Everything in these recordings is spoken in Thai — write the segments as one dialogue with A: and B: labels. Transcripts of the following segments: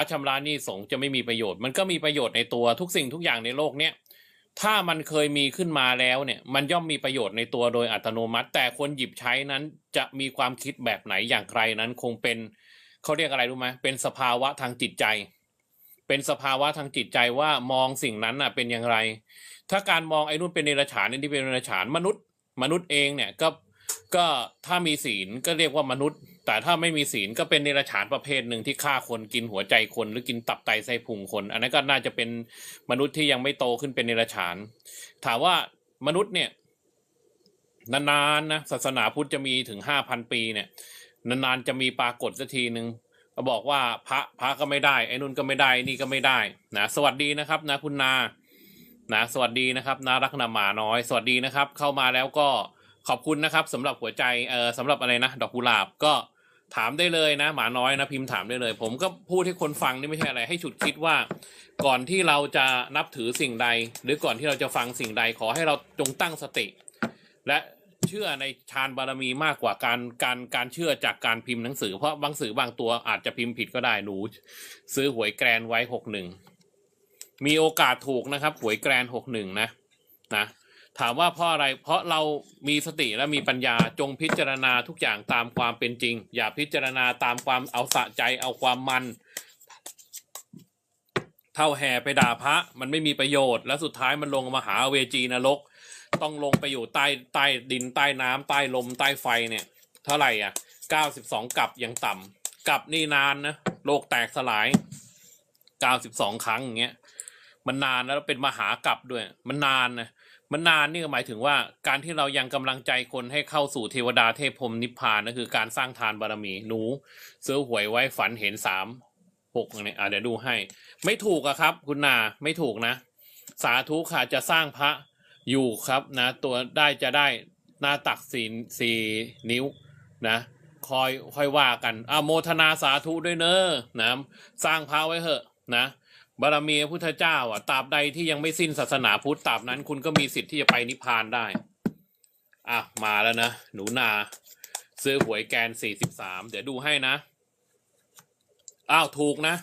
A: อัชำระหนี้สงฆ์จะไม่มีประโยชน์ มันก็มีประโยชน์ในตัวทุกสิ่งทุกอย่างในโลกเนี้ยถ้ามันเคยมีขึ้นมาแล้วเนี่ยมันย่อมมีประโยชน์ในตัวโดยอัตโนมัติ แต่คนหยิบใช้นั้นจะมีความคิดแบบไหนอย่างไรนั้นคงเป็นเขาเรียกอะไรรู้ไหมเป็นสภาวะทางจิตใจ เป็นสภาวะทางจิตใจว่ามองสิ่งนั้นน่ะเป็นอย่างไร ถ้าการมองไอ้นู่นเป็นเนรฉานนี่เป็นเนรฉานมนุษย์ มนุษย์เองเนี่ยก็ก็ถ้ามีศีลก็เรียกว่ามนุษย์ แต่ถ้าไม่มีศีลก็เป็นเนรฉานประเภทหนึ่งที่ฆ่าคนกินหัวใจคน หรือกินตับไตไส้พุงคน อันนั้นก็น่าจะเป็นมนุษย์ที่ยังไม่โตขึ้นเป็นเนรฉาน ถามว่ามนุษย์เนี่ยนานๆนะศาสนาพุทธจะมีถึงห้าพันปีเนี่ย นานๆจะมีปรากฏสักทีหนึ่งก็บอกว่าพระพระก็ไม่ได้ไอ้นุ่นก็ไม่ได้นี่ก็ไม่ได้นะสวัสดีนะครับนะคุณนานะสวัสดีนะครับนารักนาหมาน้อย สวัสดีนะครับ เข้ามาแล้วก็ขอบคุณนะครับสำหรับหัวใจเออสำหรับอะไรนะ ดอกกุหลาบก็ ถามได้เลยนะ หมาน้อยนะพิมพ์ถามได้เลย ผมก็พูดให้คนฟังนี่ไม่ใช่อะไรให้ฉุดคิดว่า ก่อนที่เราจะนับถือสิ่งใด หรือก่อนที่เราจะฟังสิ่งใดขอให้เราจงตั้งสติ และเชื่อในฌานบารมีมากกว่าการการการเชื่อจากการพิมพ์หนังสือเพราะบางสื่อบางตัวอาจจะพิมพ์ผิดก็ได้หนู ซื้อหวยแกรนไว้หกหนึ่งมีโอกาสถูกนะครับหวยแกรนหกหนึ่งนะนะ ถามว่าเพราะอะไร เพราะเรามีสติและมีปัญญาจงพิจารณาทุกอย่างตามความเป็นจริง อย่าพิจารณาตามความเอาสะใจเอาความมัน เท่าแห่ไปด่าพระมันไม่มีประโยชน์ แล้วสุดท้ายมันลงมาหาเวจีนรก ต้องลงไปอยู่ใต้ใต้ดินใต้น้ำใต้ลมใต้ไฟเนี่ย เท่าไหร่อะเก้าสิบสองกับยังต่ำกับนี่นานนะโลกแตกสลายเก้าสิบสองครั้งอย่างเงี้ยมันนานแล้วเป็นมหากรัปด้วย มันนานนะ มันนานนี่ก็หมายถึงว่าการที่เรายังกำลังใจคนให้เข้าสู่เทวดาเทพพรมนิพพานนั่นคือการสร้างทานบารมีหนูซื้อหวยไว้ฝันเห็นสามหกเนี่ยอะเดี๋ยวดูให้ ไม่ถูกอะครับ คุณนาไม่ถูกนะ สาธุค่ะจะสร้างพระอยู่ครับนะ ตัวได้จะได้หน้าตักสี่สี่นิ้วนะคอยค่อยว่ากันอะโมทนาสาธุด้วยเนอะนะ สร้างพระไว้เถอะนะ บารมีพระพุทธเจ้า อะตราบใดที่ยังไม่สิ้นศาสนาพุทธตราบนั้น คุณก็มีสิทธิ์ที่จะไปนิพพานได้ อะ มาแล้วนะ หนูนา ซื้อหวยแกนสี่สิบสามเดี๋ยวดูให้นะ อ้าว ถูกนะ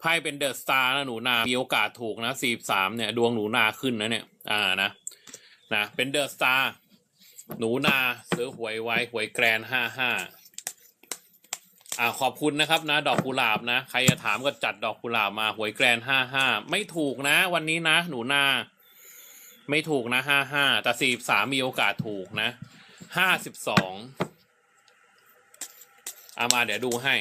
A: ไพ่เป็นเดอะสตาร์นะหนูนา มีโอกาสถูกนะสี่สามเนี่ย ดวงหนูนาขึ้นนะเนี่ย อ่านะนะเป็นเดอะสตาร์หนูนาซื้อหวยไว้หวยแกรนห้าห้า อ่าขอบคุณนะครับนะ ดอกกุหลาบนะ ใครจะถามก็จัดดอกกุหลาบมาหวยแกรนห้าห้าไม่ถูกนะ วันนี้นะ หนูนาไม่ถูกนะห้าห้าแต่สี่สามมีโอกาสถูกนะห้าสิบสองเอามาเดี๋ยวดูให้